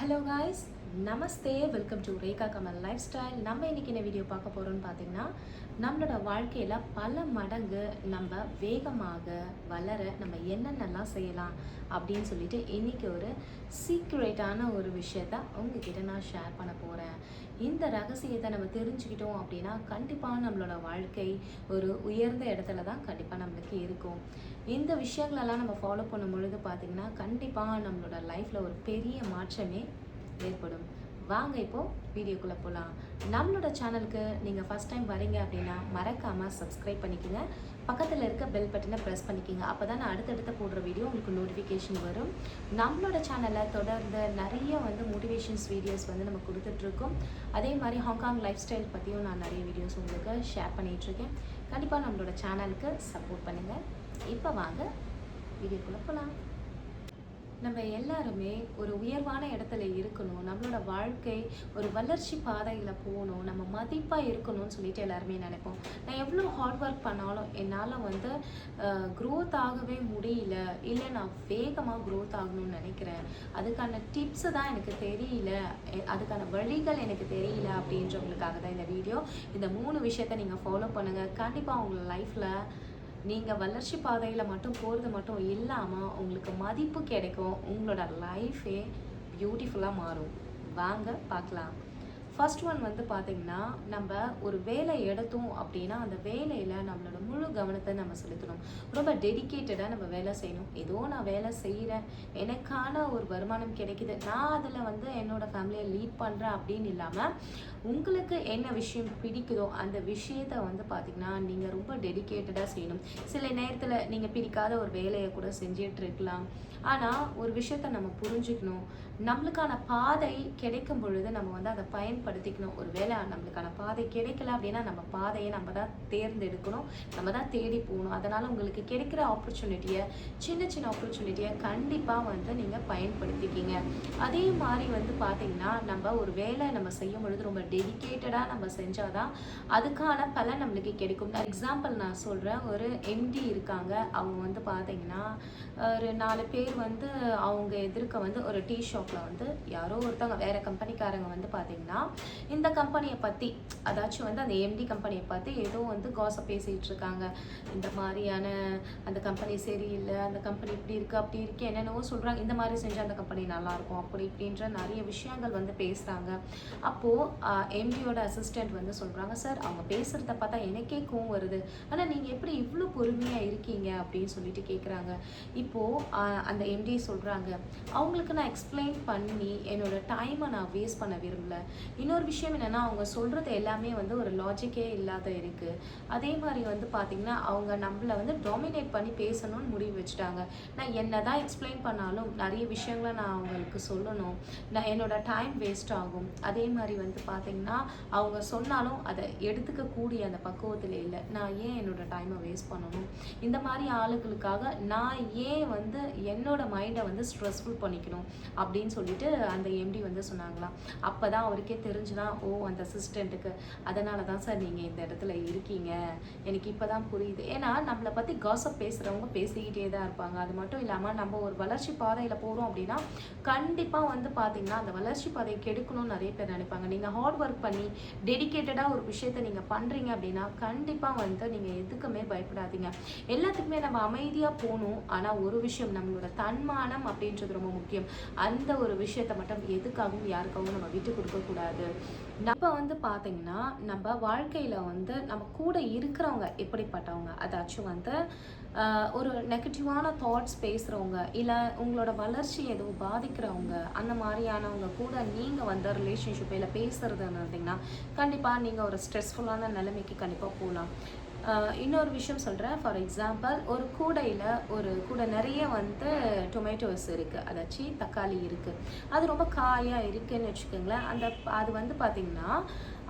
hello guys. Namaste welcome to Rekha Kamal lifestyle நம்ம இன்னைக்கு என்ன வீடியோ பார்க்க போகிறோம்னு பார்த்தீங்கன்னா நம்மளோட வாழ்க்கையில் பல மடங்கு நம்ம வேகமாக வளர நம்ம என்னென்னலாம் செய்யலாம் அப்படின்னு சொல்லிட்டு இன்றைக்கி ஒரு சீக்ரெட்டான ஒரு விஷயத்த உங்ககிட்ட நான் ஷேர் பண்ண போகிறேன் இந்த ரகசியத்தை நம்ம தெரிஞ்சுக்கிட்டோம் அப்படின்னா கண்டிப்பாக நம்மளோட வாழ்க்கை ஒரு உயர்ந்த இடத்துல தான் கண்டிப்பாக நம்மளுக்கு இருக்கும். இந்த விஷயங்களெல்லாம் நம்ம ஃபாலோ பண்ணும் பொழுது பார்த்திங்கன்னா கண்டிப்பாக நம்மளோட லைஃப்பில் ஒரு பெரிய மாற்றமே ஏற்படும். வாங்க இப்போ வீடியோக்குள்ளே போகலாம் நம்மளோட சேனலுக்கு நீங்கள் ஃபஸ்ட் டைம் வரீங்க அப்படின்னா மறக்காமல் சப்ஸ்கிரைப் பண்ணிக்கோங்க. பக்கத்தில் இருக்க பெல் பட்டனை ப்ரெஸ் பண்ணிக்கோங்க. அப்போ தான் நான் அடுத்தடுத்த போடுற வீடியோ உங்களுக்கு நோட்டிஃபிகேஷன் வரும். நம்மளோட சேனலில் தொடர்ந்து நிறைய வந்து மோட்டிவேஷன்ஸ் வீடியோஸ் வந்து நம்ம கொடுத்துட்ருக்கோம். அதே மாதிரி ஹாங்காங் லைஃப் ஸ்டைல் பற்றியும் நான் நிறைய வீடியோஸ் உங்களுக்கு ஷேர் பண்ணிகிட்ருக்கேன் கண்டிப்பாக நம்மளோட சேனலுக்கு சப்போர்ட் பண்ணுங்கள் இப்போ வாங்க வீடியோக்குள்ளே போகலாம் நம்ம எல்லாருமே ஒரு உயர்வான இடத்துல இருக்கணும். நம்மளோட வாழ்க்கை ஒரு வளர்ச்சி பாதையில் போகணும். நம்ம மதிப்பாக இருக்கணும்னு சொல்லிட்டு எல்லாருமே நினைப்போம். நான் எவ்வளோ ஹார்ட் ஒர்க் பண்ணாலும் என்னால் வந்து க்ரோத் ஆகவே முடியல. இல்லை நான் வேகமாக க்ரோத் ஆகணும்னு நினைக்கிறேன். அதுக்கான டிப்ஸு தான் எனக்கு தெரியல. எ- அதுக்கான வழிகள் எனக்கு தெரியல அப்படின்றவங்களுக்காக தான் இந்த வீடியோ இந்த மூணு விஷயத்த நீங்கள் ஃபாலோ பண்ணுங்கள் கண்டிப்பாக உங்கள் லைஃப்பில் நீங்கள் வளர்ச்சி பாதையில் மட்டும் போகிறது மட்டும் இல்லாமல் உங்களுக்கு மதிப்பு கிடைக்கும். உங்களோட லைஃபே பியூட்டிஃபுல்லாக மாறும். வாங்க பார்க்கலாம். ஃபர்ஸ்ட் ஒன் வந்து பார்த்திங்கன்னா நம்ம ஒரு வேலை எடுத்தோம் அப்படின்னா அந்த வேலையில் நம்மளோட முழு கவனத்தை நம்ம செலுத்தணும். ரொம்ப டெடிகேட்டடாக நம்ம வேலை செய்யணும். ஏதோ நான் வேலை செய்கிறேன் எனக்கான ஒரு வருமானம் கிடைக்குது. நான் அதில் வந்து என்னோடய ஃபேமிலியை லீட் பண்ணுறேன் அப்படின்னு இல்லாமல் உங்களுக்கு என்ன விஷயம் பிடிக்குதோ அந்த விஷயத்தை வந்து பார்த்திங்கன்னா நீங்கள் ரொம்ப டெடிகேட்டடாக செய்யணும். சில நேரத்தில் நீங்கள் பிடிக்காத ஒரு வேலையை கூட செஞ்சிட்டு இருக்கலாம். ஆனால் ஒரு விஷயத்த நம்ம புரிஞ்சுக்கணும். நம்மளுக்கான பாதை கிடைக்கும் பொழுது நம்ம வந்து அதை பயன்படுத்திக்கணும். ஒரு வேளை நம்மளுக்கான பாதை கிடைக்கல அப்படின்னா நம்ம பாதையை நம்ம தான் தேர்ந்தெடுக்கணும். நம்ம தான் தேடி போகணும். அதனால் உங்களுக்கு கிடைக்கிற ஆப்பர்ச்சுனிட்டியை சின்ன சின்ன ஆப்பர்ச்சுனிட்டியை கண்டிப்பாக வந்து நீங்கள் பயன்படுத்திக்கிங்க. அதே மாதிரி வந்து பார்த்தீங்கன்னா நம்ம ஒரு வேலை நம்ம செய்யும் பொழுது ரொம்ப டெடிகேட்டடாக நம்ம செஞ்சால் தான் அதுக்கான பலன் நம்மளுக்கு கிடைக்கும். எக்ஸாம்பிள் நான் சொல்கிறேன் ஒரு எம்டி இருக்காங்க. அவங்க வந்து பார்த்தீங்கன்னா ஒரு நாலு பேர் வந்து அவங்க எதிர்க்க வந்து ஒரு டீ ஷாப்பில் வந்து யாரோ ஒருத்தவங்க வேறு கம்பெனிக்காரங்க வந்து பார்த்தீங்கன்னா இந்த கம்பெனியை பற்றி அதாச்சும் வந்து அந்த எம்டி கம்பெனியை பற்றி ஏதோ வந்து காசை பேசிகிட்டு இருக்காங்க. இந்த மாதிரியான அந்த கம்பெனி சரியில்லை அந்த கம்பெனி இப்படி இருக்குது அப்படி இருக்குது என்னென்னவோ சொல்கிறாங்க இந்த மாதிரி செஞ்சால் அந்த கம்பெனி நல்லாயிருக்கும் அப்படி இப்படின்ற நிறைய விஷயங்கள் வந்து பேசுகிறாங்க அப்போது எம்டியோட அசிஸ்டண்ட் வந்து சொல்கிறாங்க சார் அவங்க பேசுகிறத பார்த்தா எனக்கே கோவம் வருது. ஆனால் நீங்கள் எப்படி இவ்வளோ பொறுமையாக இருக்கீங்க? அப்படின்னு சொல்லிட்டு கேட்குறாங்க இப்போது அந்த எம்டி சொல்கிறாங்க அவங்களுக்கு நான் எக்ஸ்பிளைன் பண்ணி என்னோட டைமை நான் வேஸ்ட் பண்ண விரும்பல. இன்னொரு விஷயம் என்னென்னா அவங்க சொல்கிறது எல்லாமே வந்து ஒரு லாஜிக்கே இல்லாத இருக்குது அதே மாதிரி வந்து பார்த்திங்கன்னா அவங்க நம்மளை வந்து டாமினேட் பண்ணி பேசணும்னு முடிவு வச்சுட்டாங்க. நான் என்ன தான் எக்ஸ்பிளைன் பண்ணாலும் நிறைய விஷயங்களை நான் அவங்களுக்கு சொல்லணும். நான் என்னோட டைம் வேஸ்ட் ஆகும். அதே மாதிரி வந்து பார்த்திங்கன்னா அவங்க சொன்னாலும் அதை எடுத்துக்கக்கூடிய அந்த பக்குவத்தில் இல்லை. நான் ஏன் என்னோட டைமை வேஸ்ட் பண்ணணும்? இந்த மாதிரி ஆளுகளுக்காக நான் ஏன் வந்து என்னோட மைண்டை வந்து ஸ்ட்ரெஸ்ஃபுல் பண்ணிக்கணும்? அப்படின்னு சொல்லிட்டு அந்த எம்டி வந்து சொன்னாங்களாம். அப்போ தான் அவருக்கே தெரிஞ்சுதான் ஓ அந்த அசிஸ்டண்ட்டுக்கு அதனால தான் சார் நீங்கள் இந்த இடத்துல இருக்கீங்க. எனக்கு இப்போ தான் புரியுது. ஏன்னா நம்மளை பற்றி காசப் பேசுகிறவங்க பேசிக்கிட்டே தான் இருப்பாங்க. அது மட்டும் இல்லாமல் நம்ம ஒரு வளர்ச்சி பாதையில் போகிறோம் அப்படின்னா கண்டிப்பாக வந்து பார்த்தீங்கன்னா அந்த வளர்ச்சி பாதையை கெடுக்கணும்னு நிறைய பேர் நினைப்பாங்க. நீங்கள் ஹார்ட் ஒர்க் பண்ணி டெடிகேட்டடாக ஒரு விஷயத்தை நீங்கள் பண்ணுறீங்க அப்படின்னா கண்டிப்பாக வந்து நீங்கள் எதுக்குமே பயப்படாதீங்க. எல்லாத்துக்குமே நம்ம அமைதியாக போகணும். ஆனால் ஒரு விஷயம் நம்மளோட தன்மானம் அப்படின்றது ரொம்ப முக்கியம். அந்த ஒரு விஷயத்தை மட்டும் எதுக்காகவும் யாருக்காகவும் நம்ம விட்டு கொடுக்கக்கூடாது நம்ம வந்து பார்த்தீங்கன்னா நம்ம வாழ்க்கையில் வந்து நம்ம கூட இருக்கிறவங்க எப்படிப்பட்டவங்க? அதாச்சும் வந்து ஒரு நெகட்டிவான தாட்ஸ் பேசுகிறவங்க இல்லை உங்களோட வளர்ச்சி எதுவும் பாதிக்கிறவங்க அந்த மாதிரியானவங்க கூட நீங்கள் வந்து ரிலேஷன்ஷிப் இல்லை இருந்தீங்கன்னா கண்டிப்பாக நீங்கள் ஒரு ஸ்ட்ரெஸ்ஃபுல்லான நிலைமைக்கு கண்டிப்பாக போகலாம். இன்னொரு விஷயம் சொல்கிறேன் ஃபார் எக்ஸாம்பிள் ஒரு கூடையில் ஒரு கூடை நிறைய வந்து டொமேட்டோஸ் இருக்குது அதாச்சு தக்காளி இருக்குது அது ரொம்ப காயாக இருக்குன்னு வச்சுக்கோங்களேன். அந்த அது வந்து பார்த்திங்கன்னா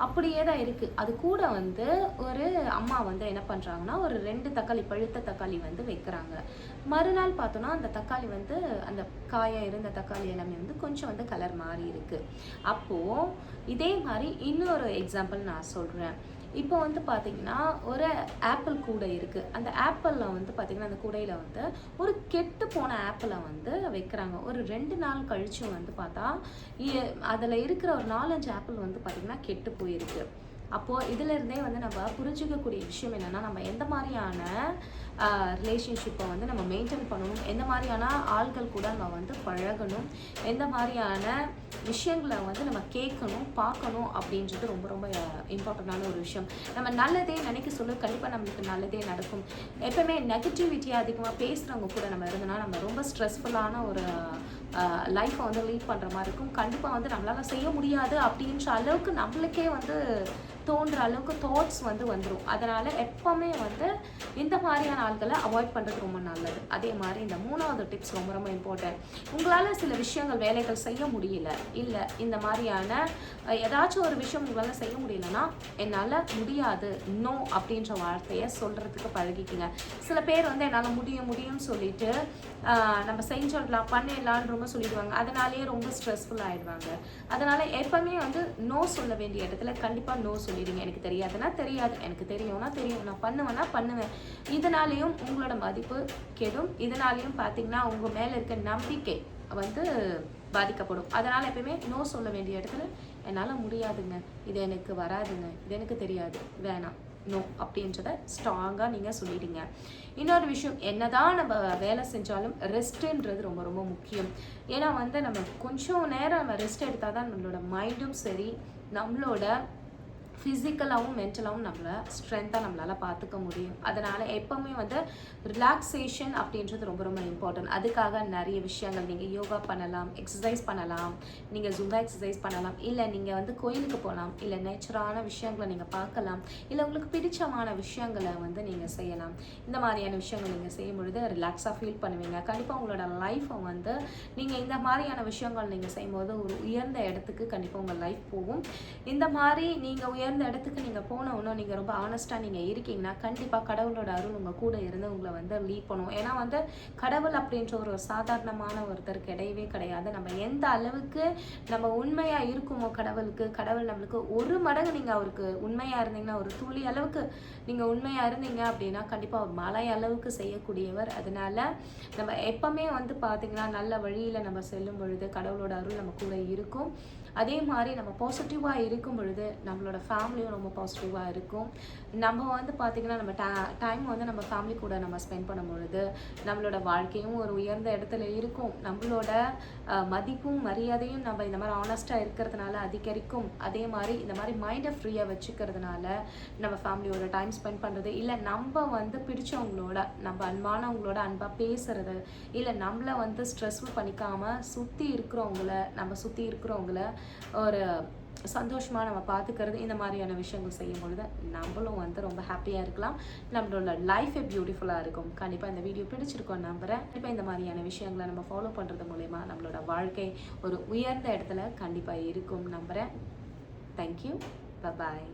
அப்படியே தான் இருக்குது அது கூட வந்து ஒரு அம்மா வந்து என்ன பண்ணுறாங்கன்னா ஒரு ரெண்டு தக்காளி பழுத்த தக்காளி வந்து வைக்கிறாங்க. மறுநாள் பார்த்தோன்னா அந்த தக்காளி வந்து அந்த காயம் இருந்த தக்காளி எல்லாமே வந்து கொஞ்சம் வந்து கலர் மாறி இருக்குது அப்போது இதே மாதிரி இன்னொரு எக்ஸாம்பிள் நான் சொல்கிறேன் இப்போ வந்து பார்த்தீங்கன்னா ஒரு ஆப்பிள் கூடை இருக்குது அந்த ஆப்பிளில் வந்து பார்த்தீங்கன்னா அந்த கூடையில் வந்து ஒரு கெட்டு போன ஆப்பிளை வந்து வைக்கிறாங்க. ஒரு ரெண்டு நாள் கழிச்சு வந்து பார்த்தா அதில் இருக்கிற ஒரு நாலஞ்சு ஆப்பிள் வந்து பார்த்திங்கன்னா கெட்டு போயிருக்கு. அப்போது இதிலிருந்தே வந்து நம்ம புரிஞ்சிக்கக்கூடிய விஷயம் என்னென்னா நம்ம எந்த மாதிரியான ரிலேஷன்ஷிப்பை வந்து நம்ம மெயின்டைன் பண்ணணும்? எந்த மாதிரியான ஆள்கள் கூட நம்ம வந்து பழகணும்? எந்த மாதிரியான விஷயங்களை வந்து நம்ம கேட்கணும் பார்க்கணும் அப்படின்றது ரொம்ப ரொம்ப இம்பார்ட்டண்ட்டான ஒரு விஷயம். நம்ம நல்லதே நினைக்க சொல்ல கண்டிப்பாக நம்மளுக்கு நல்லதே நடக்கும். எப்பவுமே நெகட்டிவிட்டி அதிகமாக பேசுகிறவங்க கூட நம்ம இருந்தோம்னா நம்ம ரொம்ப ஸ்ட்ரெஸ்ஃபுல்லான ஒரு லைஃப்பை வந்து லீட் பண்ணுற மாதிரி இருக்கும். கண்டிப்பாக வந்து நம்மளால் செய்ய முடியாது அப்படின்ற அளவுக்கு நம்மளுக்கே வந்து தோன்ற அளவுக்கு தாட்ஸ் வந்து வந்துடும் அதனால் எப்போவுமே வந்து இந்த மாதிரியான ஆட்களை அவாய்ட் பண்ணுறது ரொம்ப நல்லது. அதே மாதிரி இந்த மூணாவது டிப்ஸ் ரொம்ப ரொம்ப இம்பார்ட்டன்ட் உங்களால் சில விஷயங்கள் வேலைகள் செய்ய முடியல இல்லை இந்த மாதிரியான ஏதாச்சும் ஒரு விஷயம் உங்களால் செய்ய முடியலன்னா என்னால் முடியாது நோ அப்படின்ற வார்த்தையை சொல்கிறதுக்கு பழகிக்குங்க. சில பேர் வந்து என்னால் முடியும் முடியும்னு சொல்லிட்டு நம்ம செஞ்சிடலாம் பண்ணிடலான்னு ரொம்ப சொல்லிடுவாங்க. அதனாலேயே ரொம்ப ஸ்ட்ரெஸ்ஃபுல் ஆகிடுவாங்க அதனால் எப்போவுமே வந்து நோ சொல்ல வேண்டிய இடத்துல கண்டிப்பாக நோ சொல்லிடுங்க. எனக்கு தெரியாதுன்னா தெரியாது. எனக்கு தெரியும்னா தெரியும். நான் பண்ணுவேன்னா பண்ணுவேன். இதனாலேயும் உங்களோட மதிப்பு கெடும். இதனாலேயும் பார்த்தீங்கன்னா உங்கள் மேலே இருக்க நம்பிக்கை வந்து பாதிக்கப்படும். அதனால் எப்பயுமே நோ சொல்ல வேண்டிய இடத்துல என்னால் முடியாதுங்க. இது எனக்கு வராதுங்க. இது எனக்கு தெரியாது. வேணாம். நோ அப்படின்றத ஸ்ட்ராங்காக நீங்கள் சொல்லிடுங்க. இன்னொரு விஷயம் என்னதான் நம்ம வேலை செஞ்சாலும் ரெஸ்ட்டுன்றது ரொம்ப ரொம்ப முக்கியம். ஏன்னா வந்து நம்ம கொஞ்சம் நேரம் நம்ம ரெஸ்ட் எடுத்தால் தான் நம்மளோட மைண்டும் சரி நம்மளோட ஃபிசிக்கலாகவும் மென்டலாகவும் நம்மளை ஸ்ட்ரென்த்தாக நம்மளால் பார்த்துக்க முடியும். அதனால் எப்போவுமே வந்து ரிலாக்ஸேஷன் அப்படின்றது ரொம்ப ரொம்ப இம்பார்ட்டன்ட் அதுக்காக நிறைய விஷயங்கள் நீங்கள் யோகா பண்ணலாம் எக்ஸசைஸ் பண்ணலாம் நீங்கள் ஜும்பா எக்ஸசைஸ் பண்ணலாம் இல்லை நீங்கள் வந்து கோயிலுக்கு போகலாம் இல்லை நேச்சுரான விஷயங்களை நீங்கள் பார்க்கலாம் இல்லை உங்களுக்கு பிடிச்சமான விஷயங்களை வந்து நீங்கள் செய்யலாம். இந்த மாதிரியான விஷயங்கள் நீங்கள் செய்யும் பொழுது ரிலாக்ஸாக ஃபீல் பண்ணுவீங்க. கண்டிப்பாக உங்களோட லைஃப்பை வந்து நீங்கள் இந்த மாதிரியான விஷயங்கள் நீங்கள் செய்யும்போது ஒரு உயர்ந்த இடத்துக்கு கண்டிப்பாக உங்கள் லைஃப் போகும். இந்த மாதிரி நீங்கள் உயர் அந்த இடத்துக்கு நீங்கள் போன உடனே நீங்கள் ரொம்ப ஆனஸ்ட்டாக நீங்கள் இருக்கீங்கன்னா கண்டிப்பாக கடவுளோட அருள் உங்கள் கூட இருந்து உங்களை வந்து லீட் பண்ணுவோம் ஏன்னா வந்து கடவுள் அப்படின்ற ஒரு சாதாரணமான ஒருத்தர் கிடையவே கிடையாது. நம்ம எந்த அளவுக்கு நம்ம உண்மையாக இருக்குமோ கடவுளுக்கு கடவுள் நம்மளுக்கு ஒரு மடங்கு நீங்கள் அவருக்கு உண்மையாக இருந்தீங்கன்னா ஒரு துளி அளவுக்கு நீங்கள் உண்மையாக இருந்தீங்க அப்படின்னா கண்டிப்பாக அவர் மலை அளவுக்கு செய்யக்கூடியவர். அதனால் நம்ம எப்பவுமே வந்து பார்த்திங்கன்னா நல்ல வழியில் நம்ம செல்லும் பொழுது கடவுளோட அருள் நம்ம கூட இருக்கும். அதே மாதிரி நம்ம பாசிட்டிவாக இருக்கும் பொழுது நம்மளோட ஃபேமிலியும் ரொம்ப பாசிட்டிவாக இருக்கும். நம்ம வந்து பார்த்திங்கன்னா நம்ம டே டைம் வந்து நம்ம ஃபேமிலி கூட நம்ம ஸ்பெண்ட் பண்ணும் பொழுது நம்மளோட வாழ்க்கையும் ஒரு உயர்ந்த இடத்துல இருக்கும். நம்மளோட மதிப்பும் மரியாதையும் நம்ம இந்த மாதிரி ஆனஸ்ட்டாக இருக்கிறதுனால அதிகரிக்கும். அதே மாதிரி இந்த மாதிரி மைண்டை ஃப்ரீயாக வச்சுக்கிறதுனால நம்ம ஃபேமிலியோட டைம் ஸ்பெண்ட் பண்ணுறது இல்லை நம்ம வந்து பிடிச்சவங்களோட நம்ம அன்பானவங்களோட அன்பாக பேசுறது இல்லை நம்மளை வந்து ஸ்ட்ரெஸ்ஃபுல் பண்ணிக்காமல் சுற்றி இருக்கிறவங்கள நம்ம சுற்றி இருக்கிறவங்கள ஒரு சந்தோஷமாக நம்ம பார்த்துக்கிறது இந்த மாதிரியான விஷயங்கள் செய்யும் பொழுது நம்மளும் வந்து ரொம்ப ஹாப்பியாக இருக்கலாம். நம்மளோட லைஃபே பியூட்டிஃபுல்லாக இருக்கும். கண்டிப்பாக இந்த வீடியோ பிடிச்சிருக்கோம் நம்புகிறேன் கண்டிப்பாக இந்த மாதிரியான விஷயங்களை நம்ம ஃபாலோ பண்ணுறது மூலயமா நம்மளோட வாழ்க்கை ஒரு உயர்ந்த இடத்துல கண்டிப்பாக இருக்கும் நம்புகிறேன் தேங்க்யூ பாய்